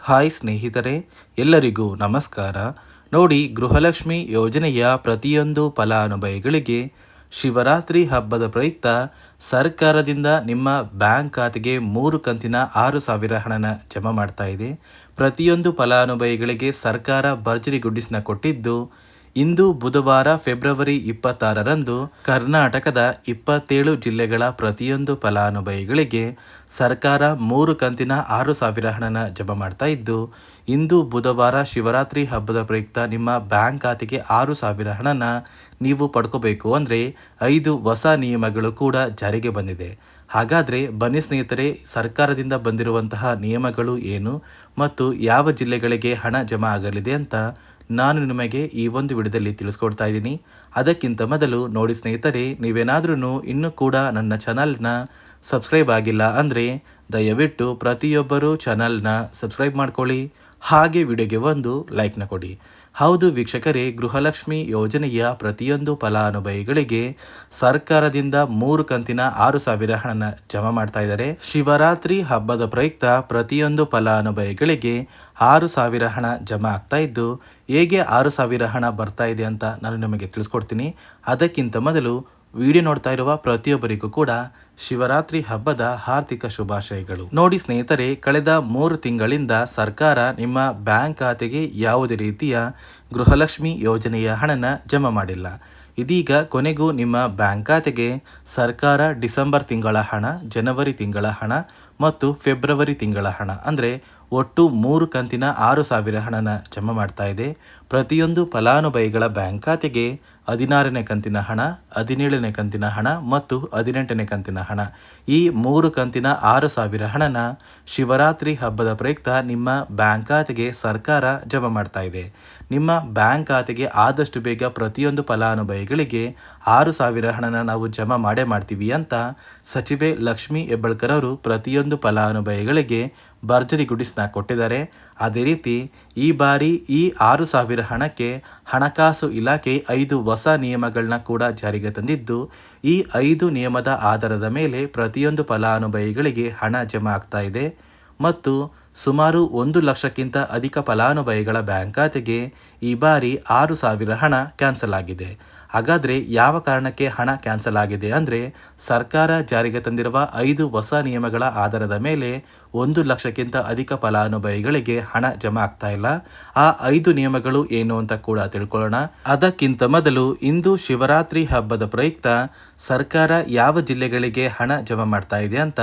Hi ಸ್ನೇಹಿತರೆ, ಎಲ್ಲರಿಗೂ ನಮಸ್ಕಾರ. ನೋಡಿ, ಗೃಹಲಕ್ಷ್ಮಿ ಯೋಜನೆಯ ಪ್ರತಿಯೊಂದು ಫಲಾನುಭವಿಗಳಿಗೆ ಶಿವರಾತ್ರಿ ಹಬ್ಬದ ಪ್ರಯುಕ್ತ ಸರ್ಕಾರದಿಂದ ನಿಮ್ಮ ಬ್ಯಾಂಕ್ ಖಾತೆಗೆ ಮೂರು ಕಂತಿನ ಆರು ಸಾವಿರ ಹಣನ ಜಮಾ ಮಾಡ್ತಾ ಇದೆ. ಪ್ರತಿಯೊಂದು ಫಲಾನುಭವಿಗಳಿಗೆ ಸರ್ಕಾರ ಭರ್ಜರಿ ಗುಡ್ಡಿಸ್ನ ಕೊಟ್ಟಿದ್ದು ಇಂದು ಬುಧವಾರ ಫೆಬ್ರವರಿ ಇಪ್ಪತ್ತಾರರಂದು ಕರ್ನಾಟಕದ ಇಪ್ಪತ್ತೇಳು ಜಿಲ್ಲೆಗಳ ಪ್ರತಿಯೊಂದು ಫಲಾನುಭವಿಗಳಿಗೆ ಸರ್ಕಾರ ಮೂರು ಕಂತಿನ ಆರು ಸಾವಿರ ಹಣನ ಜಮಾ ಮಾಡ್ತಾ ಇದ್ದು ಇಂದು ಬುಧವಾರ ಶಿವರಾತ್ರಿ ಹಬ್ಬದ ಪ್ರಯುಕ್ತ ನಿಮ್ಮ ಬ್ಯಾಂಕ್ ಖಾತೆಗೆ ಆರು ಸಾವಿರ ಹಣನ ನೀವು ಪಡ್ಕೋಬೇಕು ಅಂದರೆ ಐದು ಹೊಸ ನಿಯಮಗಳು ಕೂಡ ಜಾರಿಗೆ ಬಂದಿದೆ. ಹಾಗಾದರೆ ಬನ್ನಿ ಸ್ನೇಹಿತರೆ, ಸರ್ಕಾರದಿಂದ ಬಂದಿರುವಂತಹ ನಿಯಮಗಳು ಏನು ಮತ್ತು ಯಾವ ಜಿಲ್ಲೆಗಳಿಗೆ ಹಣ ಜಮಾ ಆಗಲಿದೆ ಅಂತ ನಾನು ನಿಮಗೆ ಈ ಒಂದು ವಿಡಿಯೋದಲ್ಲಿ ತಿಳಿಸ್ಕೊಡ್ತಾ ಇದ್ದೀನಿ. ಅದಕ್ಕಿಂತ ಮೊದಲು ನೋಡಿ ಸ್ನೇಹಿತರೆ ನೀವೇನಾದ್ರೂ ಇನ್ನೂ ಕೂಡ ನನ್ನ ಚಾನಲ್ನ ಸಬ್ಸ್ಕ್ರೈಬ್ ಆಗಿಲ್ಲ ಅಂದರೆ ದಯವಿಟ್ಟು ಪ್ರತಿಯೊಬ್ಬರು ಚಾನಲ್ನ ಸಬ್ಸ್ಕ್ರೈಬ್ ಮಾಡ್ಕೊಳ್ಳಿ, ಹಾಗೆ ವಿಡಿಯೋಗೆ ಒಂದು ಲೈಕ್ನ ಕೊಡಿ. ಹೌದು ವೀಕ್ಷಕರೇ, ಗೃಹಲಕ್ಷ್ಮಿ ಯೋಜನೆಯ ಪ್ರತಿಯೊಂದು ಫಲಾನುಭವಿಗಳಿಗೆ ಸರ್ಕಾರದಿಂದ ಮೂರು ಕಂತಿನ ಆರು ಸಾವಿರ ಹಣನ ಜಮಾ ಮಾಡ್ತಾ ಇದ್ದಾರೆ. ಶಿವರಾತ್ರಿ ಹಬ್ಬದ ಪ್ರಯುಕ್ತ ಪ್ರತಿಯೊಂದು ಫಲಾನುಭವಿಗಳಿಗೆ ಆರು ಸಾವಿರ ಹಣ ಜಮಾ ಆಗ್ತಾ ಇದ್ದು, ಹೇಗೆ ಆರು ಸಾವಿರ ಹಣ ಬರ್ತಾ ಇದೆ ಅಂತ ನಾನು ನಿಮಗೆ ತಿಳಿಸ್ಕೊಡ್ತೀನಿ. ಅದಕ್ಕಿಂತ ಮೊದಲು ವಿಡಿಯೋ ನೋಡ್ತಾ ಇರುವ ಪ್ರತಿಯೊಬ್ಬರಿಗೂ ಕೂಡ ಶಿವರಾತ್ರಿ ಹಬ್ಬದ ಹಾರ್ದಿಕ ಶುಭಾಶಯಗಳು. ನೋಡಿ ಸ್ನೇಹಿತರೆ, ಕಳೆದ ಮೂರು ತಿಂಗಳಿಂದ ಸರ್ಕಾರ ನಿಮ್ಮ ಬ್ಯಾಂಕ್ ಖಾತೆಗೆ ಯಾವುದೇ ರೀತಿಯ ಗೃಹಲಕ್ಷ್ಮಿ ಯೋಜನೆಯ ಹಣನ ಜಮಾ ಮಾಡಿಲ್ಲ. ಇದೀಗ ಕೊನೆಗೂ ನಿಮ್ಮ ಬ್ಯಾಂಕ್ ಖಾತೆಗೆ ಸರ್ಕಾರ ಡಿಸೆಂಬರ್ ತಿಂಗಳ ಹಣ, ಜನವರಿ ತಿಂಗಳ ಹಣ ಮತ್ತು ಫೆಬ್ರವರಿ ತಿಂಗಳ ಹಣ, ಅಂದರೆ ಒಟ್ಟು ಮೂರು ಕಂತಿನ ಆರು ಸಾವಿರ ಹಣನ ಜಮಾ ಮಾಡ್ತಾ ಇದೆ. ಪ್ರತಿಯೊಂದು ಫಲಾನುಭವಿಗಳ ಬ್ಯಾಂಕ್ ಖಾತೆಗೆ ಹದಿನಾರನೇ ಕಂತಿನ ಹಣ, ಹದಿನೇಳನೇ ಕಂತಿನ ಹಣ ಮತ್ತು ಹದಿನೆಂಟನೇ ಕಂತಿನ ಹಣ. ಈ ಮೂರು ಕಂತಿನ ಆರು ಸಾವಿರ ಹಣನ ಶಿವರಾತ್ರಿ ಹಬ್ಬದ ಪ್ರಯುಕ್ತ ನಿಮ್ಮ ಬ್ಯಾಂಕ್ ಖಾತೆಗೆ ಸರ್ಕಾರ ಜಮಾ ಮಾಡ್ತಾ ಇದೆ. ನಿಮ್ಮ ಬ್ಯಾಂಕ್ ಖಾತೆಗೆ ಆದಷ್ಟು ಬೇಗ ಪ್ರತಿಯೊಂದು ಫಲಾನುಭವಿಗಳಿಗೆ ಆರು ಸಾವಿರ ಹಣನ ನಾವು ಜಮಾ ಮಾಡೇ ಮಾಡ್ತೀವಿ ಅಂತ ಸಚಿವೆ ಲಕ್ಷ್ಮಿ ಹೆಬ್ಬಳ್ಕರ್ ಅವರು ಪ್ರತಿಯೊಂದು ಫಲಾನುಭವಿಗಳಿಗೆ ಭರ್ಜರಿ ಗುಡಿಸ್ನ ಕೊಟ್ಟಿದ್ದಾರೆ. ಅದೇ ರೀತಿ ಈ ಬಾರಿ ಈ ಆರು ಸಾವಿರ ಹಣಕ್ಕೆ ಹಣಕಾಸು ಇಲಾಖೆ ಐದು ಹೊಸ ನಿಯಮಗಳನ್ನ ಕೂಡ ಜಾರಿಗೆ ತಂದಿದ್ದು, ಈ ಐದು ನಿಯಮದ ಆಧಾರದ ಮೇಲೆ ಪ್ರತಿಯೊಂದು ಫಲಾನುಭವಿಗಳಿಗೆ ಹಣ ಜಮಾ ಆಗ್ತಾ ಇದೆ. ಮತ್ತು ಸುಮಾರು ಒಂದು ಲಕ್ಷಕ್ಕಿಂತ ಅಧಿಕ ಫಲಾನುಭವಿಗಳ ಬ್ಯಾಂಕ್ ಖಾತೆಗೆ ಈ ಬಾರಿ ಆರು ಸಾವಿರ ಹಣ ಕ್ಯಾನ್ಸಲ್ ಆಗಿದೆ. ಹಾಗಾದರೆ ಯಾವ ಕಾರಣಕ್ಕೆ ಹಣ ಕ್ಯಾನ್ಸಲ್ ಆಗಿದೆ ಅಂದರೆ ಸರ್ಕಾರ ಜಾರಿಗೆ ತಂದಿರುವ ಐದು ಹೊಸ ನಿಯಮಗಳ ಆಧಾರದ ಮೇಲೆ ಒಂದು ಲಕ್ಷಕ್ಕಿಂತ ಅಧಿಕ ಫಲಾನುಭವಿಗಳಿಗೆ ಹಣ ಜಮಾ ಆಗ್ತಾ ಇಲ್ಲ. ಆ ಐದು ನಿಯಮಗಳು ಏನು ಅಂತ ಕೂಡ ತಿಳ್ಕೊಳ್ಳೋಣ. ಅದಕ್ಕಿಂತ ಮೊದಲು ಇಂದು ಶಿವರಾತ್ರಿ ಹಬ್ಬದ ಪ್ರಯುಕ್ತ ಸರ್ಕಾರ ಯಾವ ಜಿಲ್ಲೆಗಳಿಗೆ ಹಣ ಜಮಾ ಮಾಡ್ತಾ ಇದೆ ಅಂತ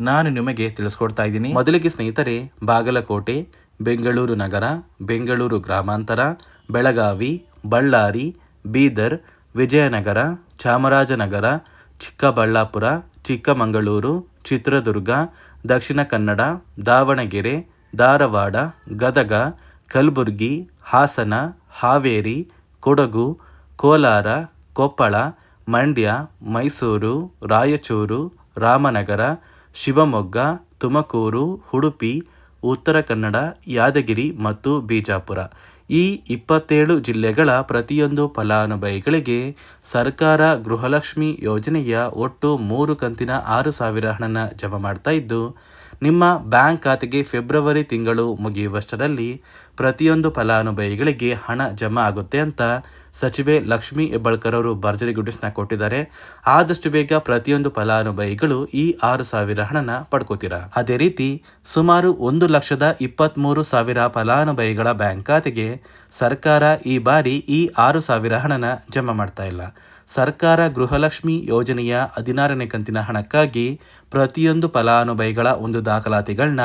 ನಾನು ನಿಮಗೆ ತಿಳಿಸ್ಕೊಡ್ತಾ ಇದ್ದೀನಿ. ಮೊದಲಿಗೆ ಸ್ನೇಹಿತರೆ, ಬಾಗಲಕೋಟೆ, ಬೆಂಗಳೂರು ನಗರ, ಬೆಂಗಳೂರು ಗ್ರಾಮಾಂತರ, ಬೆಳಗಾವಿ, ಬಳ್ಳಾರಿ, ಬೀದರ್, ವಿಜಯನಗರ, ಚಾಮರಾಜನಗರ, ಚಿಕ್ಕಬಳ್ಳಾಪುರ, ಚಿಕ್ಕಮಗಳೂರು, ಚಿತ್ರದುರ್ಗ, ದಕ್ಷಿಣ ಕನ್ನಡ, ದಾವಣಗೆರೆ, ಧಾರವಾಡ, ಗದಗ, ಕಲಬುರಗಿ, ಹಾಸನ, ಹಾವೇರಿ, ಕೊಡಗು, ಕೋಲಾರ, ಕೊಪ್ಪಳ, ಮಂಡ್ಯ, ಮೈಸೂರು, ರಾಯಚೂರು, ರಾಮನಗರ ಶಿವಮೊಗ್ಗ, ತುಮಕೂರು, ಉಡುಪಿ, ಉತ್ತರ ಕನ್ನಡ, ಯಾದಗಿರಿ ಮತ್ತು ಬಿಜಾಪುರ. ಈ ಇಪ್ಪತ್ತೇಳು ಜಿಲ್ಲೆಗಳ ಪ್ರತಿಯೊಂದು ಫಲಾನುಭವಿಗಳಿಗೆ ಸರ್ಕಾರ ಗೃಹಲಕ್ಷ್ಮಿ ಯೋಜನೆಯ ಒಟ್ಟು ಮೂರು ಕಂತಿನ ಆರು ಸಾವಿರ ಹಣನ ಜಮಾ ಮಾಡ್ತಾ ಇದ್ದು, ನಿಮ್ಮ ಬ್ಯಾಂಕ್ ಖಾತೆಗೆ ಫೆಬ್ರವರಿ ತಿಂಗಳು ಮುಗಿಯುವಷ್ಟರಲ್ಲಿ ಪ್ರತಿಯೊಂದು ಫಲಾನುಭವಿಗಳಿಗೆ ಹಣ ಜಮಾ ಆಗುತ್ತೆ ಅಂತ ಸಚಿವೆ ಲಕ್ಷ್ಮಿ ಹೆಬ್ಬಾಳ್ಕರ್ ಅವರು ಭರ್ಜರಿ ಗುಡಿಸ್ನ ಕೊಟ್ಟಿದ್ದಾರೆ. ಆದಷ್ಟು ಬೇಗ ಪ್ರತಿಯೊಂದು ಫಲಾನುಭವಿಗಳು ಈ ಆರು ಸಾವಿರ ಹಣನ ಪಡ್ಕೋತೀರಾ? ಅದೇ ರೀತಿ ಸುಮಾರು ಒಂದು ಲಕ್ಷದ ಇಪ್ಪತ್ತ್ಮೂರು ಸಾವಿರ ಫಲಾನುಭವಿಗಳ ಬ್ಯಾಂಕ್ ಖಾತೆಗೆ ಸರ್ಕಾರ ಈ ಬಾರಿ ಈ ಆರು ಸಾವಿರ ಹಣನ ಜಮಾ ಮಾಡ್ತಾ ಇಲ್ಲ. ಸರ್ಕಾರ ಗೃಹಲಕ್ಷ್ಮಿ ಯೋಜನೆಯ ಹದಿನಾರನೇ ಕಂತಿನ ಹಣಕ್ಕಾಗಿ ಪ್ರತಿಯೊಂದು ಫಲಾನುಭವಿಗಳ ಒಂದು ದಾಖಲಾತಿಗಳನ್ನ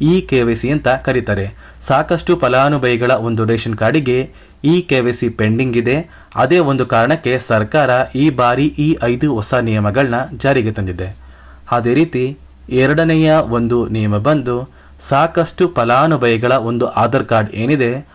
ಇ ಕೆ ವೈ ಅಂತ ಕರೀತಾರೆ. ಸಾಕಷ್ಟು ಫಲಾನುಭವಿಗಳ ಒಂದು ರೇಷನ್ ಕಾರ್ಡಿಗೆ E K Y C pending ಇದೆ. ಅದೇ ಒಂದು ಕಾರಣಕ್ಕೆ ಸರ್ಕಾರ ಈ ಬಾರಿ ಈ ಐದು ಹೊಸ ನಿಯಮಗಳನ್ನ ಜಾರಿಗೆ ತಂದಿದೆ. ಅದೇ ರೀತಿ ಎರಡನೆಯ ಒಂದು ನಿಯಮ ಬಂದು ಸಾಕಷ್ಟು ಫಲಾನುಭವಿಗಳ ಒಂದು ಆಧಾರ್ ಕಾರ್ಡ್ ಏನಿದೆ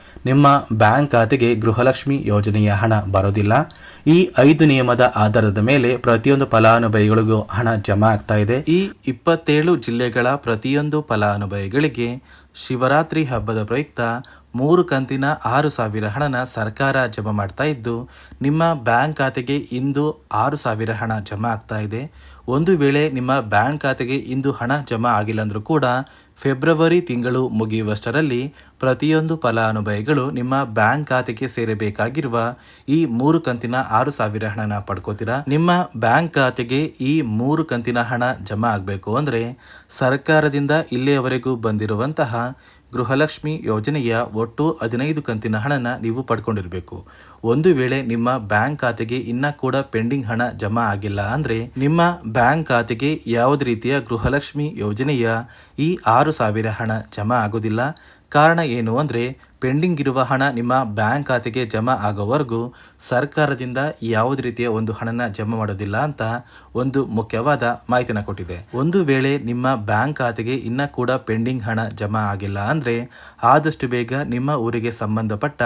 ನಿಮ್ಮ ಬ್ಯಾಂಕ್ ಖಾತೆಗೆ ಗೃಹಲಕ್ಷ್ಮಿ ಯೋಜನೆಯ ಹಣ ಬರೋದಿಲ್ಲ. ಈ ಐದು ನಿಯಮದ ಆಧಾರದ ಮೇಲೆ ಪ್ರತಿಯೊಂದು ಫಲಾನುಭವಿಗಳಿಗೂ ಹಣ ಜಮಾ ಆಗ್ತಾ ಇದೆ. ಈ ಇಪ್ಪತ್ತೇಳು ಜಿಲ್ಲೆಗಳ ಪ್ರತಿಯೊಂದು ಫಲಾನುಭವಿಗಳಿಗೆ ಶಿವರಾತ್ರಿ ಹಬ್ಬದ ಪ್ರಯುಕ್ತ ಮೂರು ಕಂತಿನ ಆರು ಸಾವಿರ ಹಣನ ಸರ್ಕಾರ ಜಮಾ ಮಾಡ್ತಾ ಇದ್ದು, ನಿಮ್ಮ ಬ್ಯಾಂಕ್ ಖಾತೆಗೆ ಇಂದು ಆರು ಸಾವಿರ ಹಣ ಜಮಾ ಆಗ್ತಾ ಇದೆ. ಒಂದು ವೇಳೆ ನಿಮ್ಮ ಬ್ಯಾಂಕ್ ಖಾತೆಗೆ ಇಂದು ಹಣ ಜಮಾ ಆಗಿಲ್ಲ ಅಂದರೂ ಕೂಡ ಫೆಬ್ರವರಿ ತಿಂಗಳು ಮುಗಿಯುವಷ್ಟರಲ್ಲಿ ಪ್ರತಿಯೊಂದು ಫಲಾನುಭವಿಗಳು ನಿಮ್ಮ ಬ್ಯಾಂಕ್ ಖಾತೆಗೆ ಸೇರಬೇಕಾಗಿರುವ ಈ ಮೂರು ಕಂತಿನ ಆರು ಸಾವಿರ ಹಣನ ಪಡ್ಕೋತೀರಾ? ನಿಮ್ಮ ಬ್ಯಾಂಕ್ ಖಾತೆಗೆ ಈ ಮೂರು ಕಂತಿನ ಹಣ ಜಮಾ ಆಗಬೇಕು ಅಂದರೆ ಸರ್ಕಾರದಿಂದ ಇಲ್ಲಿಯವರೆಗೂ ಬಂದಿರುವಂತಹ ಗೃಹಲಕ್ಷ್ಮಿ ಯೋಜನೆಯ ಒಟ್ಟು ಹದಿನೈದು ಕಂತಿನ ಹಣನ ನೀವು ಪಡ್ಕೊಂಡಿರಬೇಕು. ಒಂದು ವೇಳೆ ನಿಮ್ಮ ಬ್ಯಾಂಕ್ ಖಾತೆಗೆ ಇನ್ನ ಕೂಡ ಪೆಂಡಿಂಗ್ ಹಣ ಜಮಾ ಆಗಿಲ್ಲ ಅಂದರೆ ನಿಮ್ಮ ಬ್ಯಾಂಕ್ ಖಾತೆಗೆ ಯಾವುದೇ ರೀತಿಯ ಗೃಹಲಕ್ಷ್ಮಿ ಯೋಜನೆಯ ಈ ಆರು ಸಾವಿರ ಹಣ ಜಮಾ ಆಗೋದಿಲ್ಲ. ಕಾರಣ ಏನು ಅಂದರೆ ಪೆಂಡಿಂಗ್ ಇರುವ ಹಣ ನಿಮ್ಮ ಬ್ಯಾಂಕ್ ಖಾತೆಗೆ ಜಮಾ ಆಗೋವರೆಗೂ ಸರ್ಕಾರದಿಂದ ಯಾವುದೇ ರೀತಿಯ ಒಂದು ಹಣನ ಜಮಾ ಮಾಡೋದಿಲ್ಲ ಅಂತ ಒಂದು ಮುಖ್ಯವಾದ ಮಾಹಿತಿನ ಕೊಟ್ಟಿದೆ. ಒಂದು ವೇಳೆ ನಿಮ್ಮ ಬ್ಯಾಂಕ್ ಖಾತೆಗೆ ಇನ್ನ ಕೂಡ ಪೆಂಡಿಂಗ್ ಹಣ ಜಮಾ ಆಗಿಲ್ಲ ಅಂದರೆ ಆದಷ್ಟು ಬೇಗ ನಿಮ್ಮ ಊರಿಗೆ ಸಂಬಂಧಪಟ್ಟ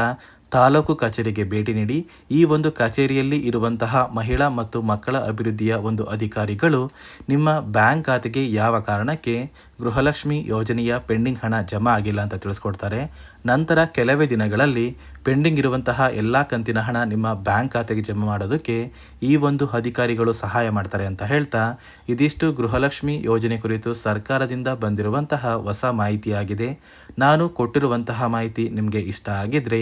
ತಾಲೂಕು ಕಚೇರಿಗೆ ಭೇಟಿ ನೀಡಿ ಈ ಒಂದು ಕಚೇರಿಯಲ್ಲಿ ಇರುವಂತಹ ಮಹಿಳಾ ಮತ್ತು ಮಕ್ಕಳ ಅಭಿವೃದ್ಧಿಯ ಒಂದು ಅಧಿಕಾರಿಗಳು ನಿಮ್ಮ ಬ್ಯಾಂಕ್ ಖಾತೆಗೆ ಯಾವ ಕಾರಣಕ್ಕೆ ಗೃಹಲಕ್ಷ್ಮಿ ಯೋಜನೆಯ ಪೆಂಡಿಂಗ್ ಹಣ ಜಮಾ ಆಗಿಲ್ಲ ಅಂತ ತಿಳಿಸ್ಕೊಡ್ತಾರೆ. ನಂತರ ಕೆಲವೇ ದಿನಗಳಲ್ಲಿ ಪೆಂಡಿಂಗ್ ಇರುವಂತಹ ಎಲ್ಲ ಕಂತಿನ ಹಣ ನಿಮ್ಮ ಬ್ಯಾಂಕ್ ಖಾತೆಗೆ ಜಮಾ ಮಾಡೋದಕ್ಕೆ ಈ ಒಂದು ಅಧಿಕಾರಿಗಳು ಸಹಾಯ ಮಾಡ್ತಾರೆ ಅಂತ ಹೇಳ್ತಾ ಇದಿಷ್ಟು ಗೃಹಲಕ್ಷ್ಮಿ ಯೋಜನೆ ಕುರಿತು ಸರ್ಕಾರದಿಂದ ಬಂದಿರುವಂತಹ ಹೊಸ ಮಾಹಿತಿಯಾಗಿದೆ. ನಾನು ಕೊಟ್ಟಿರುವಂತಹ ಮಾಹಿತಿ ನಿಮಗೆ ಇಷ್ಟ ಆಗಿದ್ರೆ